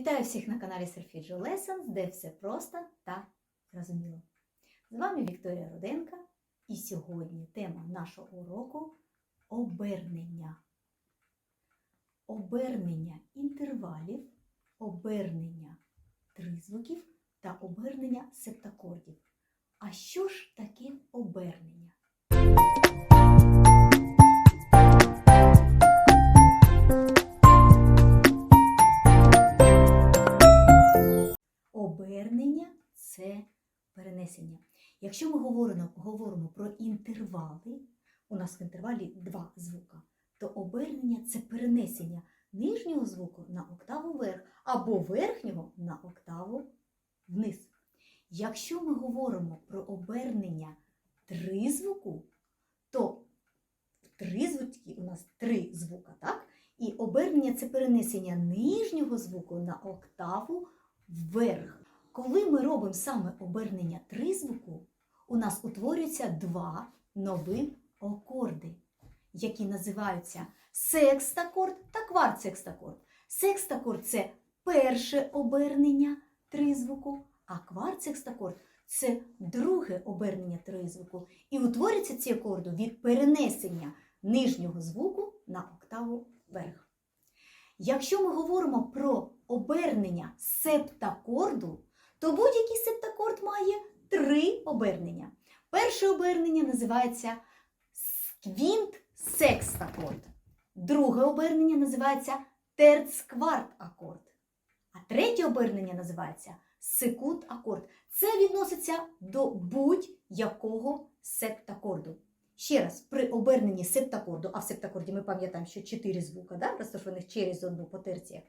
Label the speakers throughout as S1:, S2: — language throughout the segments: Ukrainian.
S1: Вітаю всіх на каналі Solfeggio Lessons, де все просто та зрозуміло. З вами Вікторія Руденка, і сьогодні тема нашого уроку обернення. Обернення інтервалів, обернення тризвуків та обернення септакордів. А що ж таке? Обернення Якщо ми говоримо, говоримо про інтервали, у нас в інтервалі два звука, то обернення це перенесення нижнього звуку на октаву вверх або верхнього на октаву вниз. Якщо ми говоримо про обернення тризвуку, то в тризвуці у нас три звука, так? І обернення це перенесення нижнього звуку на октаву вверх. Коли ми робимо саме обернення тризвуку, у нас утворюються два нові акорди, які називаються секстакорд та квартсекстакорд. Секстакорд це перше обернення тризвуку, а квартсекстакорд це друге обернення тризвуку. І утворюються ці акорди від перенесення нижнього звуку на октаву вверх. Якщо ми говоримо про обернення септакорду, то будь-який септакорд має три обернення. Перше обернення називається квінт секстакорд. Друге обернення називається терцкварт акорд. А третє обернення називається секунд акорд. Це відноситься до будь-якого септакорду. Ще раз, при оберненні септакорду, а в септакорді ми пам'ятаємо, що чотири звука, да, розташованих через одну по терціях.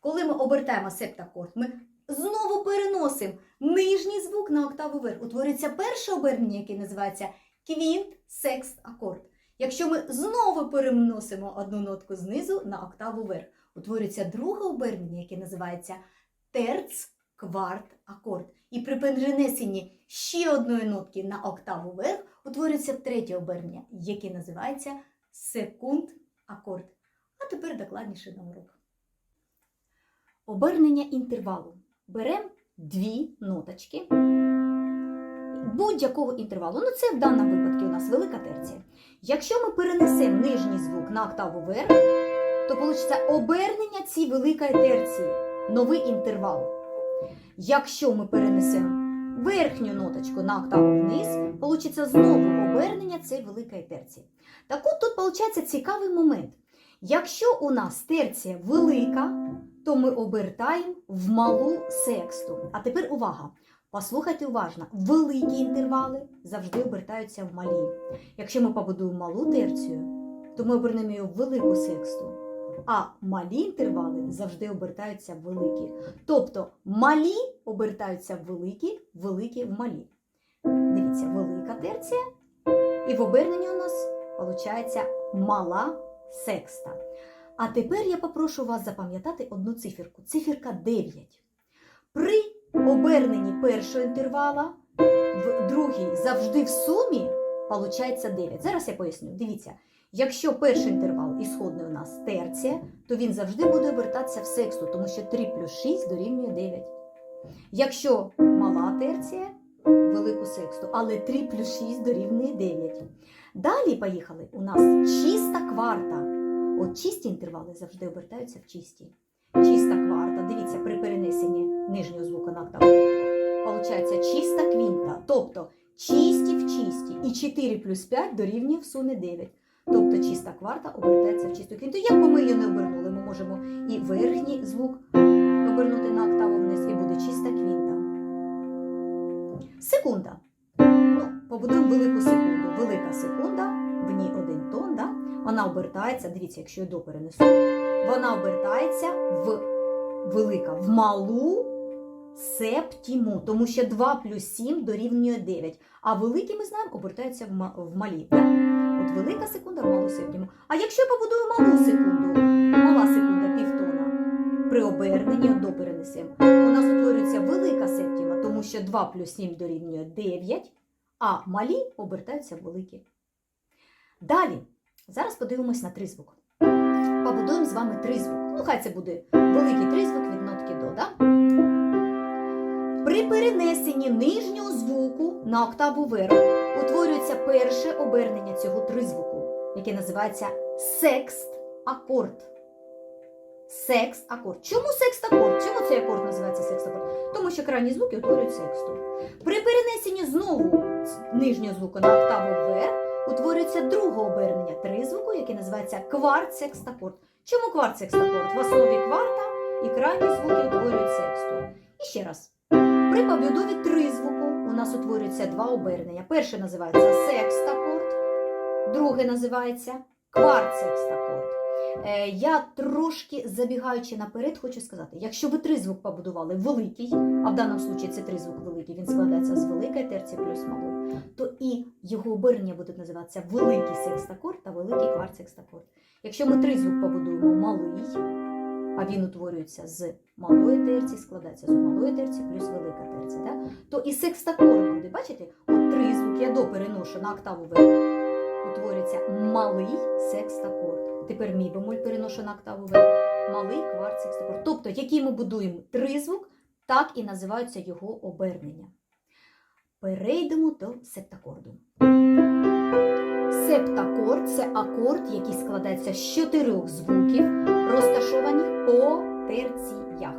S1: Коли ми обертаємо септакорд, ми знову переносимо нижній звук на октаву вверх. Утворюється перше обернення, яке називається квінт секст акорд. Якщо ми знову переносимо одну нотку знизу на октаву вверх, утворюється друге обернення, яке називається терц кварт акорд. І при перенесенні ще одної нотки на октаву вверх утворюється третє обернення, яке називається секунд акорд. А тепер докладніше на урок. Обернення інтервалу. Беремо дві ноточки будь-якого інтервалу. Ну, це в даному випадку у нас велика терція. Якщо ми перенесемо нижній звук на октаву вверх, то вийде обернення цієї великої терції, новий інтервал. Якщо ми перенесемо верхню ноточку на октаву вниз, вийде знову обернення цієї великої терції. Так от тут виходить цікавий момент. Якщо у нас терція велика, то ми обертаємо в малу сексту. А тепер увага! Послухайте уважно, великі інтервали завжди обертаються в малі. Якщо ми побудуємо малу терцію, то ми обернемо її в велику сексту. А малі інтервали завжди обертаються в великі. Тобто малі обертаються в великі, великі в малі. Дивіться, велика терція, і в оберненні у нас виходить мала секста. А тепер я попрошу вас запам'ятати одну циферку. Циферка 9. При оберненні першого інтервала, в другій завжди в сумі виходить 9. Зараз я поясню. Дивіться, якщо перший інтервал ісходний у нас терція, то він завжди буде обертатися в сексту, тому що 3 плюс 6 дорівнює 9. Якщо мала терція, велику сексту, але 3 плюс 6 дорівнює 9. Далі поїхали. У нас чиста кварта. От чисті інтервали завжди обертаються в чисті. Чиста кварта. Дивіться, при перенесенні нижнього звука на октаву. Получається чиста квінта. Тобто чисті в чисті. І 4 плюс 5 дорівнює в сумі 9. Тобто чиста кварта обертається в чисту квінту. Як би ми її не обернули, ми можемо і верхній звук обернути на октаву вниз, і буде чиста квінта. Секунда. Ну, побудуємо велику секунду. Велика секунда, в ній один тон, да? вона обертається, дивіться, якщо я до перенесу, вона обертається в велика, в малу септіму, тому що 2 плюс 7 дорівнює 9. А великі, ми знаємо, обертаються в, малі. Да? От велика секунда в малу септіму. А якщо я побудую малу секунду, мала секунда півтона, при оберненні до перенесемо, у нас утворюється велика септіма, тому що 2 плюс 7 дорівнює 9, а малі обертаються в великі. Далі, зараз подивимось на тризвук. Побудуємо з вами тризвук. Ну, хай це буде великий тризвук від нотки до. Да? При перенесенні нижнього звуку на октаву вверх утворюється перше обернення цього тризвуку, яке називається секст акорд секст-акорд. Секст-акорд. Чому секст-акорд? Чому цей акорд називається секст-акорд? Тому що крайні звуки утворюють сексту. При перенесенні знову нижнього звуку на октаву вверх утворюється друге обернення тризвуку, яке називається кварт-секстакорд. Чому кварт-секстакорд? В основі кварта і крайні звуки утворюють сексту. І ще раз. При побудові тризвуку у нас утворюються два обернення. Перше називається секстакорд, друге називається кварт-секстакорд. Е, Я трошки забігаючи наперед, хочу сказати, якщо ви тризвук побудували великий, а в даному случаї це тризвук великий, він складається з великої терції плюс малої, то і його обернення будуть називатися великий секстакорд та великий кварт-секстакорд. Якщо ми тризвук побудуємо малий, а він утворюється з малої терції, складається з малої терції плюс велика терція, так? то і секстакорд буде. Бачите, от тризвук я до переношу на октаву вверх, утворюється малий секстакорд. Тепер мій бемоль переношу на октаву вверх, малий кварт секстакорд. Тобто, який ми будуємо тризвук, так і називаються його обернення. Перейдемо до септакорду. Септакорд це акорд, який складається з чотирьох звуків, розташованих по терціях.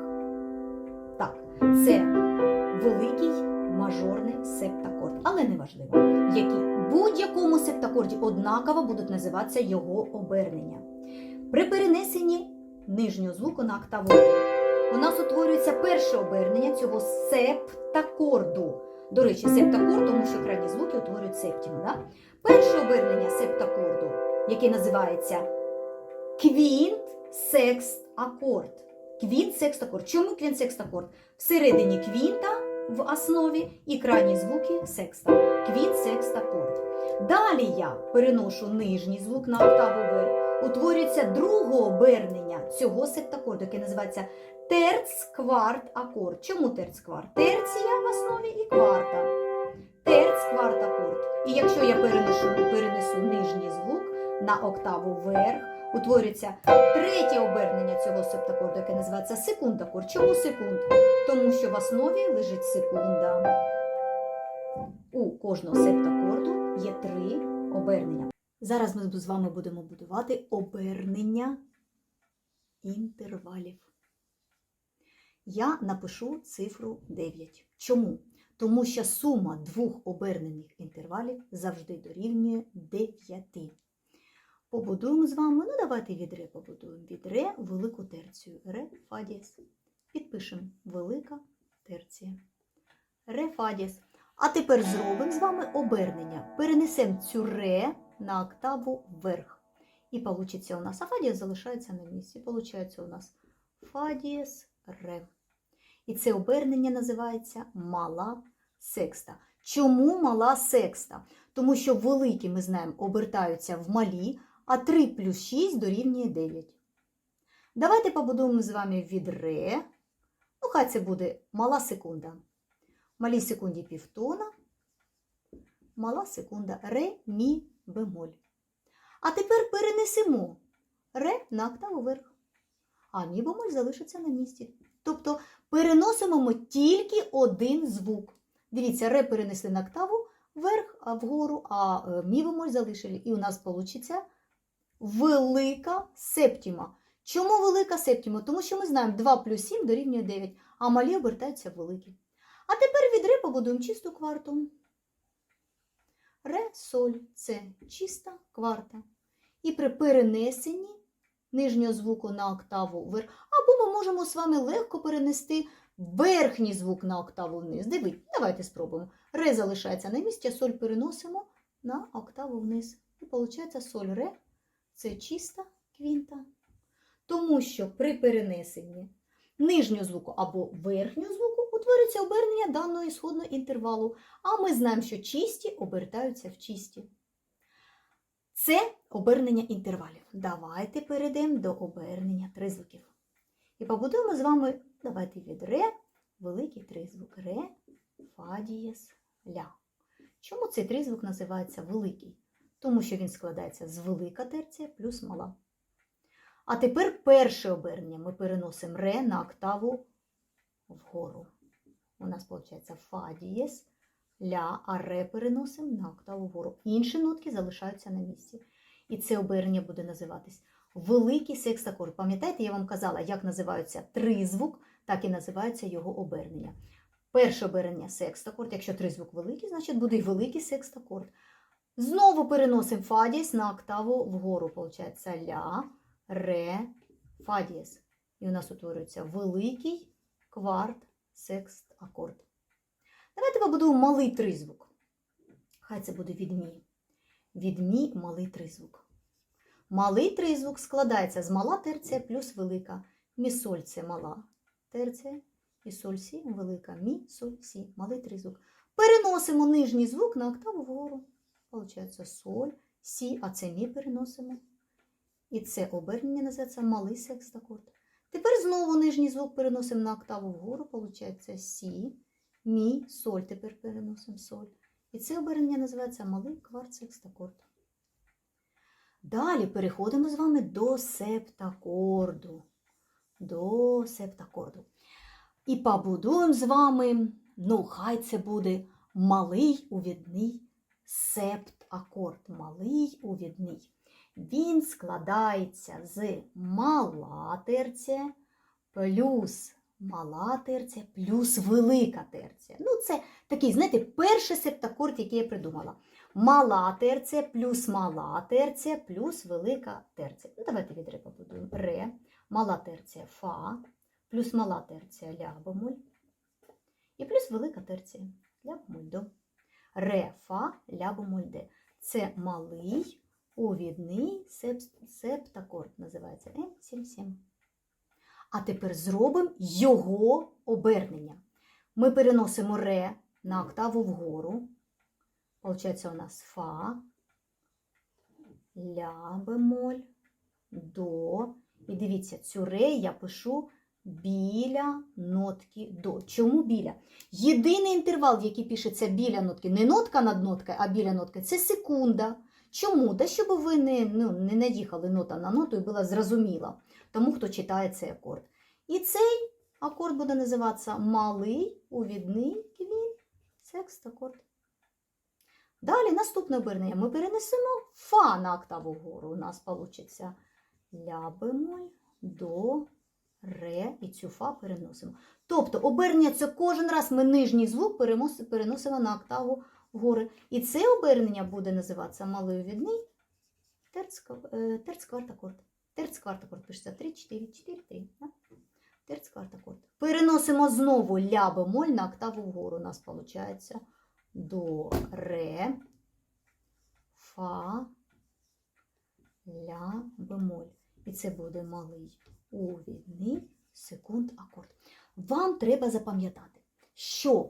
S1: Так, це великий мажорний септакорд, але не важливо, які будь-якому септакорді однаково будуть називатися його обернення. При перенесенні нижнього звуку на октаву у нас утворюється перше обернення цього септакорду. До речі, септакорд, тому що крайні звуки утворюють септіму. Да? Перше обернення септакорду, яке називається квінт секст акорд. Квінт секст акорд. Чому квінт секст акорд? Всередині квінта в основі і крайні звуки секста. Квінт секст акорд. Далі я переношу нижній звук на октаву вверх. Утворюється друге обернення цього септакорду, яке називається терц-кварт акорд. Чому терц-кварт? Терція в основі і кварта. Терц-кварт акорд. І якщо я перенесу, перенесу нижній звук на октаву вверх, утворюється третє обернення цього септакорду, яке називається секунд-акорд. Чому секунд? Тому що в основі лежить секунда. У кожного септакорду є три обернення. Зараз ми з вами будемо будувати обернення інтервалів. Я напишу цифру 9. Чому? Тому що сума двох обернених інтервалів завжди дорівнює 9. Побудуємо з вами, ну давайте від ре побудуємо. Від ре велику терцію. Ре фа дієс. Підпишемо велика терція. Ре фа дієс. А тепер зробимо з вами обернення. Перенесемо цю ре на октаву вверх. І вийде у нас, а фа дієс залишається на місці. Получається у нас фа дієс ре. І це обернення називається мала секста. Чому мала секста? Тому що великі, ми знаємо, обертаються в малі, а 3 плюс 6 дорівнює 9. Давайте побудуємо з вами від ре. Ну, хай це буде мала секунда. Малій секунді півтона. Мала секунда ре, мі, бемоль. А тепер перенесемо ре на октаву вверх. А мі бемоль залишиться на місці. Тобто переносимо ми тільки один звук. Дивіться, ре перенесли на октаву вверх, вгору, а е, мі бемоль залишили. І у нас вийде велика септіма. Чому велика септіма? Тому що ми знаємо 2 плюс 7 дорівнює 9, а малі обертаються в великі. А тепер від ре побудуємо чисту кварту. Ре, соль це чиста кварта. І при перенесенні нижнього звуку на октаву вверх, або ми можемо з вами легко перенести верхній звук на октаву вниз. Дивіться, давайте спробуємо. Ре залишається на місці, а соль переносимо на октаву вниз. І виходить соль ре це чиста квінта. Тому що при перенесенні нижнього звуку або верхнього звуку утворюється обернення даного ісходного інтервалу. А ми знаємо, що чисті обертаються в чисті. Це обернення інтервалів. Давайте перейдемо до обернення тризвуків. І побудуємо з вами, давайте від ре, великий тризвук. Ре, фа дієс, ля. Чому цей тризвук називається великий? Тому що він складається з велика терція плюс мала. А тепер перше обернення ми переносимо ре на октаву вгору. у нас виходить фа дієс, ля, а ре переносимо на октаву вгору. Інші нотки залишаються на місці. І це обернення буде називатись великий секстакорд. Пам'ятаєте, я вам казала, як називаються тризвук, так і називається його обернення. Перше обернення секстакорд. Якщо тризвук великий, значить буде й великий секстакорд. Знову переносимо фа дієс на октаву вгору. Получається ля, ре, фа дієс. І у нас утворюється великий кварт секст акорд. Давайте побудуємо малий тризвук. Хай це буде від мі. Від мі малий тризвук. Малий тризвук складається з мала терція плюс велика. Мі соль це мала терція. І соль сі велика. Мі, соль, сі. Малий тризвук. Переносимо нижній звук на октаву вгору. Получається соль, сі, а це мі переносимо. І це обернення називається малий секстакорд. Тепер знову нижній звук переносимо на октаву вгору. Получається сі, мі, соль. Тепер переносимо соль. І це обернення називається малий кварт секстакорд. Далі переходимо з вами до септакорду. До септакорду. І побудуємо з вами, ну, хай це буде малий увідний септакорд. Малий увідний. Він складається з мала терція плюс мала терція плюс велика терція. Ну, це такий, знаєте, перший септакорд, який я придумала. Мала терція плюс мала терція плюс велика терція. Ну, давайте від ре побудуємо. Ре, мала терція фа, плюс мала терція ля бемоль і плюс велика терція ля бемоль до. Ре, фа, ля. Це малий увідний септакорд, називається М77. А тепер зробимо його обернення. Ми переносимо ре на октаву вгору. Получається у нас фа, ля бемоль, до. І дивіться, цю ре я пишу біля нотки до. Чому біля? Єдиний інтервал, який пишеться біля нотки, не нотка над ноткою, а біля нотки це секунда. Чому? Та щоб ви не, ну, не наїхали нота на ноту і була зрозуміла тому, хто читає цей акорд. І цей акорд буде називатися малий увідний квін секстакорд. Далі наступне обернення. Ми перенесемо фа на октаву вгору. У нас вийде ля бемоль, до, ре, і цю фа переносимо. Тобто обернення це кожен раз ми нижній звук переносимо на октаву вгори. І це обернення буде називатися терц- терцквартакорд. Терцквартакорд пишеться 3, 4, 4, 3. Да? Терцквартакорд. Переносимо знову ля бемоль на октаву вгору. У нас виходить до ре, фа, ля бемоль. І це буде малий увідний секунд акорд. Вам треба запам'ятати, що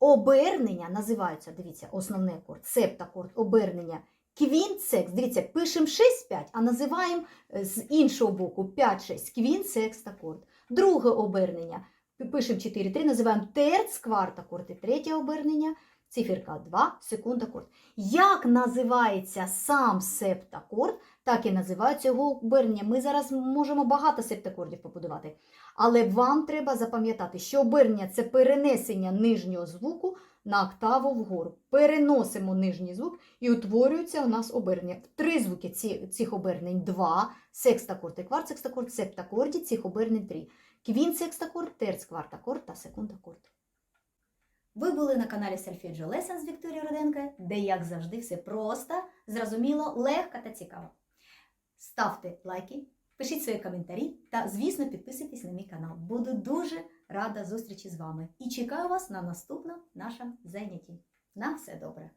S1: обернення називаються, дивіться, основний акорд, септакорд, обернення квінт-секс. Дивіться, пишемо 6-5, а називаємо е, з іншого боку 5-6 квінт-секст-акорд. Друге обернення пишемо 4-3, називаємо терц-кварт-акорд. І третє обернення циферка 2, секунд-акорд. Як називається сам септакорд, так і називається його обернення. Ми зараз можемо багато септакордів побудувати. Але вам треба запам'ятати, що обернення це перенесення нижнього звуку на октаву вгору. Переносимо нижній звук і утворюється у нас обернення. Три звуки цих обернень два. Секстакорд і кварт-секстакорд, септакорді цих обернень три. Квінт-секстакорд, терц-квартакорд та секунд-акорд. Ви були на каналі Solfeggio Lessons з Вікторією Руденко, де, як завжди, все просто, зрозуміло, легко та цікаво. Ставте лайки, пишіть свої коментарі та, звісно, підписуйтесь на мій канал. Буду дуже рада зустрічі з вами і чекаю вас на наступному нашому занятті. На все добре!